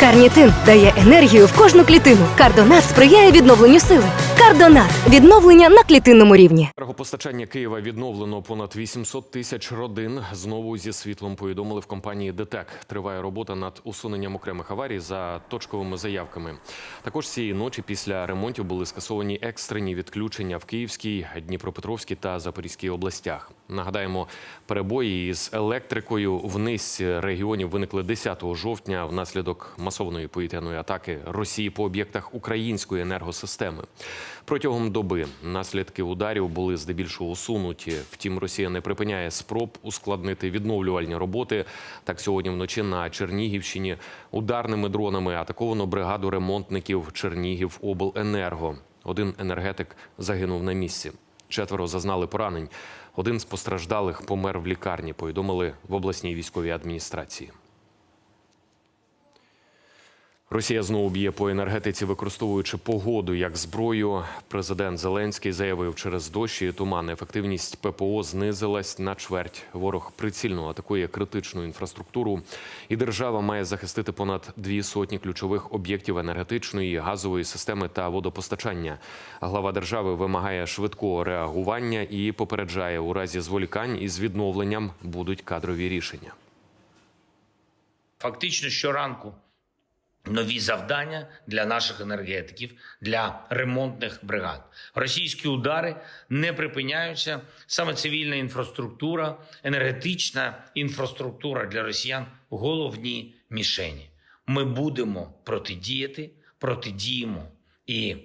Карнітин дає енергію в кожну клітину. Кардонат сприяє відновленню сили. Кардонат відновлення на клітинному рівні. Енергопостачання Києва відновлено понад 800 тисяч родин. Знову зі світлом повідомили в компанії ДТЕК. Триває робота над усуненням окремих аварій за точковими заявками. Також цієї ночі після ремонтів були скасовані екстрені відключення в Київській, Дніпропетровській та Запорізькій областях. Нагадаємо, перебої із електрикою в низці регіонів виникли 10 жовтня внаслідок масованої повітряної атаки Росії по об'єктах української енергосистеми. Протягом доби наслідки ударів були здебільшого усунуті. Втім, Росія не припиняє спроб ускладнити відновлювальні роботи. Так сьогодні вночі на Чернігівщині ударними дронами атаковано бригаду ремонтників Чернігів обленерго. Один енергетик загинув на місці. Четверо зазнали поранень. Один з постраждалих помер в лікарні. Повідомили в обласній військовій адміністрації. Росія знову б'є по енергетиці, використовуючи погоду як зброю. Президент Зеленський заявив, через дощі і туман ефективність ППО знизилась на чверть. Ворог прицільно атакує критичну інфраструктуру, і держава має захистити понад дві сотні ключових об'єктів енергетичної, газової системи та водопостачання. Глава держави вимагає швидкого реагування і попереджає у разі зволікань із відновленням будуть кадрові рішення. Фактично щоранку нові завдання для наших енергетиків, для ремонтних бригад. Російські удари не припиняються. Саме цивільна інфраструктура, енергетична інфраструктура для росіян головні мішені. Ми будемо протидіяти, протидіємо. І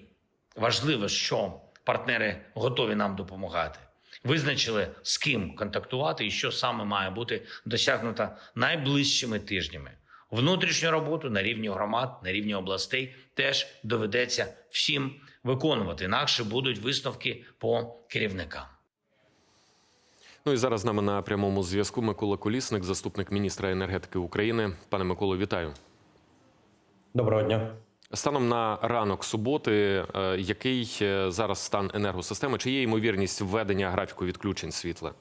важливо, що партнери готові нам допомагати. Визначили, з ким контактувати і що саме має бути досягнуто найближчими тижнями. Внутрішню роботу на рівні громад, на рівні областей теж доведеться всім виконувати. Інакше будуть висновки по керівникам. Ну і зараз з нами на прямому зв'язку Микола Колісник, заступник міністра енергетики України. Пане Миколо, вітаю. Доброго дня. Станом на ранок суботи, е, який е, зараз стан енергосистеми? Чи є ймовірність введення графіку відключень світла?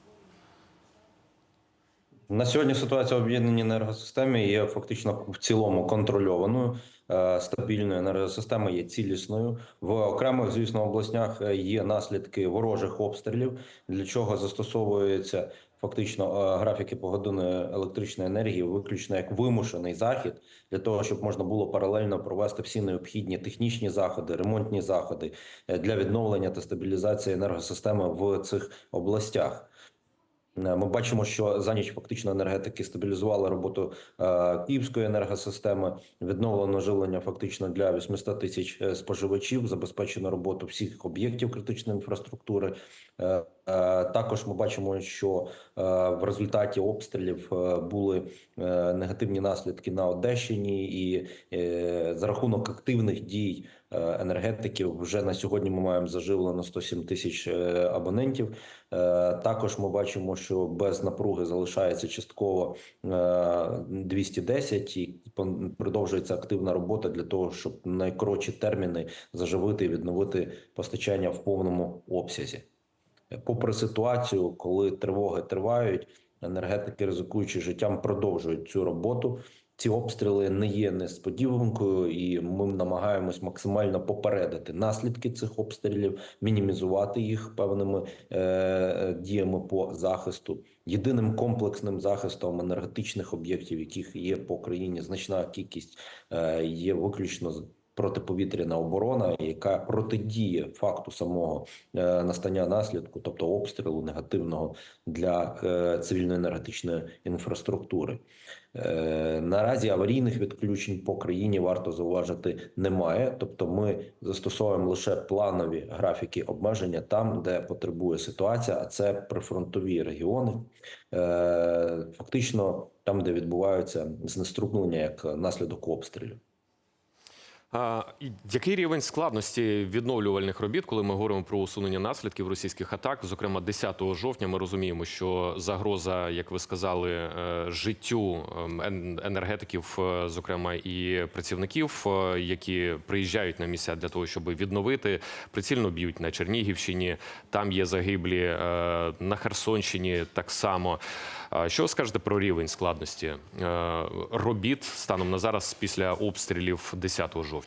На сьогодні ситуація в об'єднаній енергосистемі є фактично в цілому контрольованою. Е, Стабільною енергосистема є цілісною. В окремих, звісно, областях е, є наслідки ворожих обстрілів, для чого застосовується фактично е, графіки погодинної електричної енергії, виключно як вимушений захід, для того, щоб можна було паралельно провести всі необхідні технічні заходи, ремонтні заходи для відновлення та стабілізації енергосистеми в цих областях. Е, Ми бачимо, що за ніч фактично енергетики стабілізували роботу е, київської енергосистеми, відновлено живлення фактично для 800 тисяч е, споживачів, забезпечено роботу всіх об'єктів критичної інфраструктури. Е, Також ми бачимо, що е, в результаті обстрілів е, були негативні наслідки на Одещині, і за рахунок активних дій енергетиків вже на сьогодні ми маємо заживлено 107 тисяч абонентів. Також ми бачимо, що без напруги залишається частково е, 210 і продовжується активна робота для того, щоб найкоротші терміни заживити і відновити постачання в повному обсязі. Попри ситуацію, коли тривоги тривають, енергетики, ризикуючи життям, продовжують цю роботу. Ці обстріли не є несподіванкою, і ми намагаємось максимально попередити наслідки цих обстрілів, мінімізувати їх певними е, діями по захисту. Єдиним комплексним захистом енергетичних об'єктів, яких є по країні значна кількість, е, є виключно протиповітряна оборона, яка протидіє факту самого е, настання наслідку, тобто обстрілу негативного для е, цивільної енергетичної інфраструктури. Е, Наразі аварійних відключень по країні варто зауважити немає. Тобто, ми застосовуємо лише планові графіки обмеження там, де потребує ситуація, а це прифронтові регіони, фактично там, де відбуваються знеструмлення як наслідок обстрілів. Який рівень складності відновлювальних робіт, коли ми говоримо про усунення наслідків російських атак? Зокрема, 10 жовтня ми розуміємо, що загроза, як ви сказали, е, життю ем, енергетиків, е, зокрема і працівників, е, які приїжджають на місця для того, щоб відновити, прицільно б'ють на Чернігівщині. Там є загиблі на Херсонщині так само. Що скажете про рівень складності робіт станом на зараз після обстрілів 10 жовтня?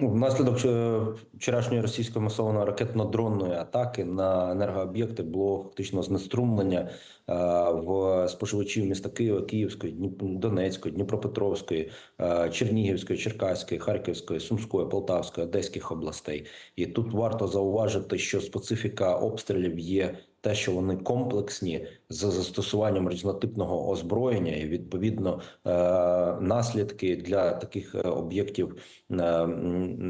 Ну, Внаслідок е, вчорашньої російської масованої ракетно-дронної атаки на енергооб'єкти було фактично знеструмлення е, в споживачів міста Києва, Київської, Донецької, Дніпропетровської, е, Чернігівської, Черкаської, Харківської, Сумської, Полтавської, Одеських областей. І тут варто зауважити, що специфіка обстрілів є те, що вони комплексні з застосуванням різнотипного озброєння, і відповідно е, наслідки для таких е, об'єктів е,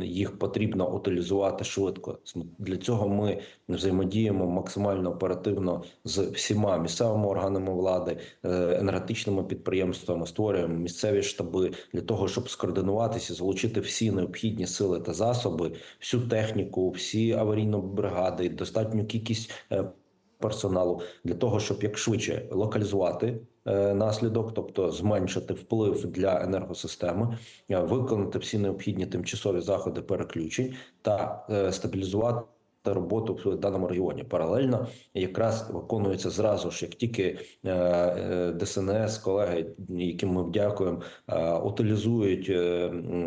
їх потрібно утилізувати швидко. Для цього ми взаємодіємо максимально оперативно з всіма місцевими органами влади, енергетичними підприємствами, створюємо місцеві штаби для того, щоб скоординуватися, залучити всі необхідні сили та засоби, всю техніку, всі аварійні бригади, достатню кількість. Персоналу для того, щоб як швидше локалізувати е, наслідок, тобто зменшити вплив для енергосистеми, е, виконати всі необхідні тимчасові заходи переключень та е, стабілізувати. Роботу в даному регіоні паралельно якраз виконується зразу ж, як тільки ДСНС, колеги, яким ми дякуємо, утилізують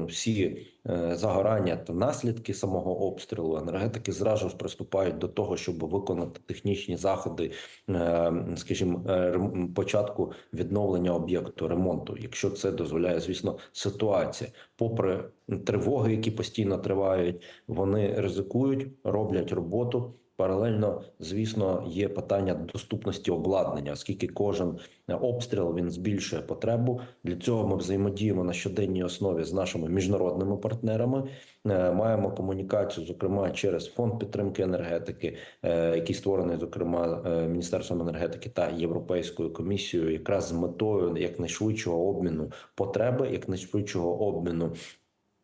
всі загорання та наслідки самого обстрілу. Енергетики зразу ж приступають до того, щоб виконати технічні заходи, е, скажімо, е, початку відновлення об'єкту ремонту, якщо це дозволяє, звісно, ситуація. Попри тривоги, які постійно тривають, вони ризикують, роблять роботу. Паралельно, звісно, є питання доступності обладнання, оскільки кожен обстріл він збільшує потребу. Для цього ми взаємодіємо на щоденній основі з нашими міжнародними партнерами. Е, Маємо комунікацію, зокрема через фонд підтримки енергетики, е, який створений, зокрема, е, міністерством енергетики та європейською комісією, якраз з метою якнайшвидшого обміну потреби, якнайшвидшого обміну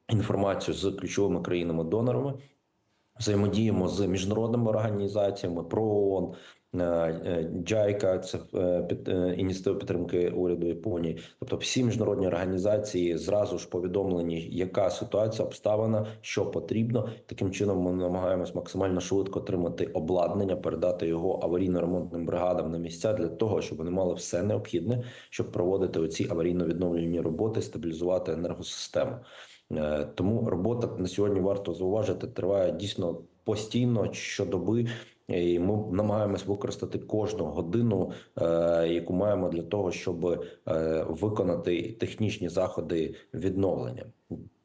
інформацією з ключовими країнами-донорами. Взаємодіємо з міжнародними організаціями ПРООН, е, е, це е, під- ініціатива підтримки уряду Японії. Тобто, всі міжнародні організації зразу ж повідомлені, яка ситуація обставина, що потрібно. Таким чином, ми намагаємось максимально швидко отримати обладнання, передати його аварійно-ремонтним бригадам на місця для того, щоб вони мали все необхідне, щоб проводити оці аварійно-відновлювальні роботи, стабілізувати енергосистему. Е, Тому робота на сьогодні варто зауважити, триває дійсно постійно щодоби. І ми намагаємось використати кожну годину, е, яку маємо для того, щоб е, виконати технічні заходи відновлення.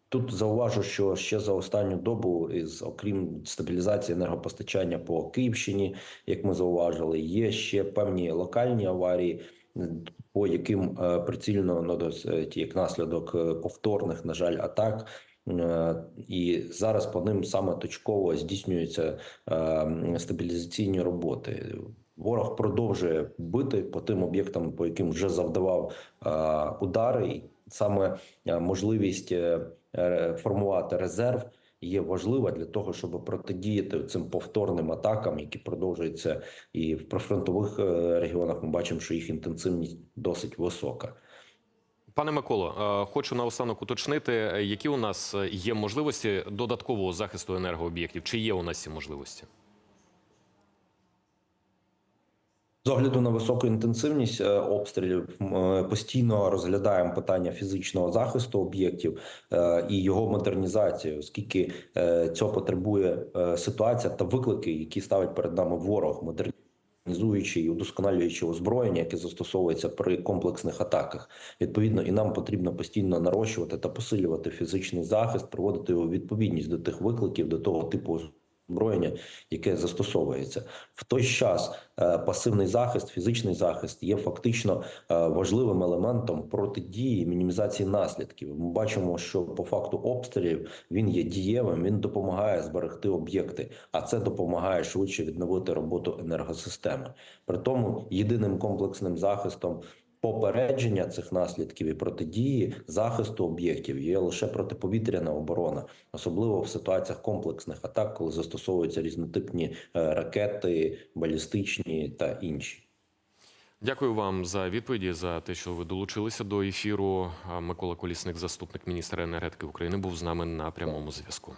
Тут зауважу, що ще за останню добу, із окрім стабілізації енергопостачання по Київщині, як ми зауважили, є ще певні локальні аварії, по яким е, прицільно ну, як наслідок е, повторних, на жаль, атак. І зараз по ним саме точково здійснюються стабілізаційні роботи. Ворог продовжує бити по тим об'єктам, по яким вже завдавав удари, і саме можливість формувати резерв є важлива для того, щоб протидіяти цим повторним атакам, які продовжуються і в прифронтових е, регіонах. Ми бачимо, що їх інтенсивність досить висока. Пане Миколо, е, хочу наостанок уточнити, е, які у нас є можливості додаткового захисту енергооб'єктів. Чи є у нас ці можливості? З огляду на високу інтенсивність е, обстрілів е, постійно розглядаємо питання фізичного захисту об'єктів е, і його модернізації, оскільки цього потребує ситуація та виклики, які ставить перед нами ворог, модернізуючи і удосконалюючи озброєння, яке застосовується при комплексних атаках. Відповідно, і нам потрібно постійно нарощувати та посилювати фізичний захист, проводити його відповідність до тих викликів, до того типу озброєння, яке застосовується в той час. е, Пасивний захист, фізичний захист є фактично е, важливим елементом протидії мінімізації наслідків. Ми бачимо, що по факту обстрілів він є дієвим, він допомагає зберегти об'єкти, а це допомагає швидше відновити роботу енергосистеми. При тому єдиним комплексним захистом. Попередження цих наслідків і протидії захисту об'єктів є лише протиповітряна оборона, особливо в ситуаціях комплексних атак, коли застосовуються різнотипні е, ракети, балістичні та інші. Дякую вам за відповіді за те, що ви долучилися до ефіру. Микола Колісник, заступник міністра енергетики України, був з нами на прямому зв'язку.